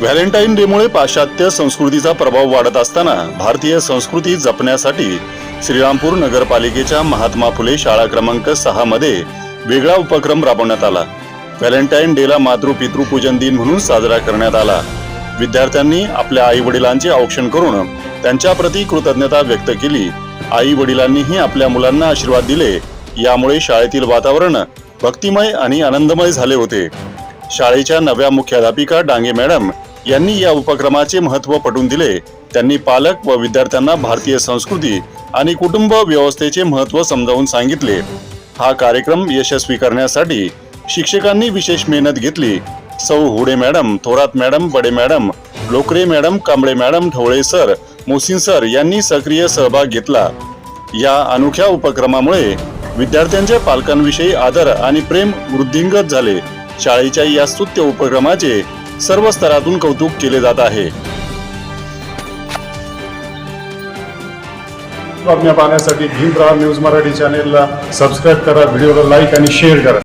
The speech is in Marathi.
व्हॅलेंटाईन डेमुळे पाश्चात्य संस्कृतीचा प्रभाव वाढत असताना भारतीय संस्कृती जपण्यासाठी श्रीरामपूर नगरपालिकेच्या महात्मा फुले शाळा क्रमांक सहा मध्ये वेगळा उपक्रम राबवण्यात आला. व्हॅलेंटाईन डेला मातृ पितृपूजन दिन म्हणून साजरा करण्यात आला. विद्यार्थ्यांनी आपल्या आई वडिलांचे औक्षण करून त्यांच्याप्रती कृतज्ञता व्यक्त केली. आई वडिलांनीही आपल्या मुलांना आशीर्वाद दिले. यामुळे शाळेतील वातावरण भक्तिमय आणि आनंदमय झाले होते. शाळेच्या नव्या मुख्याध्यापिका डांगे मॅडम यांनी या उपक्रमाचे महत्त्व पटवून दिले. त्यांनी पालक व विद्यार्थ्यांना भारतीय संस्कृती आणि कुटुंब व्यवस्थेचे महत्त्व समजावून सांगितले. हा कार्यक्रम यशस्वी करण्यासाठी शिक्षकांनी विशेष मेहनत घेतली. Sau Hude madam Thorat madam Bade madam Lokare madam Kamble madam Dhawale sir Mosin sir यांनी सक्रिय सहभाग घेतला. या अनोख्या उपक्रमामुळे विद्यार्थ्यांच्या पालकांविषयी आदर आणि प्रेम वृद्धिंगत झाले. शाळेच्या या स्तुत्य उपक्रमाचे सर्व स्तरातून कौतुक केले जात आहे. बातम्या पाहण्यासाठी भीमराव न्यूज मराठी चॅनेलला सबस्क्राईब करा व्हिडिओला लाईक आणि शेअर करा.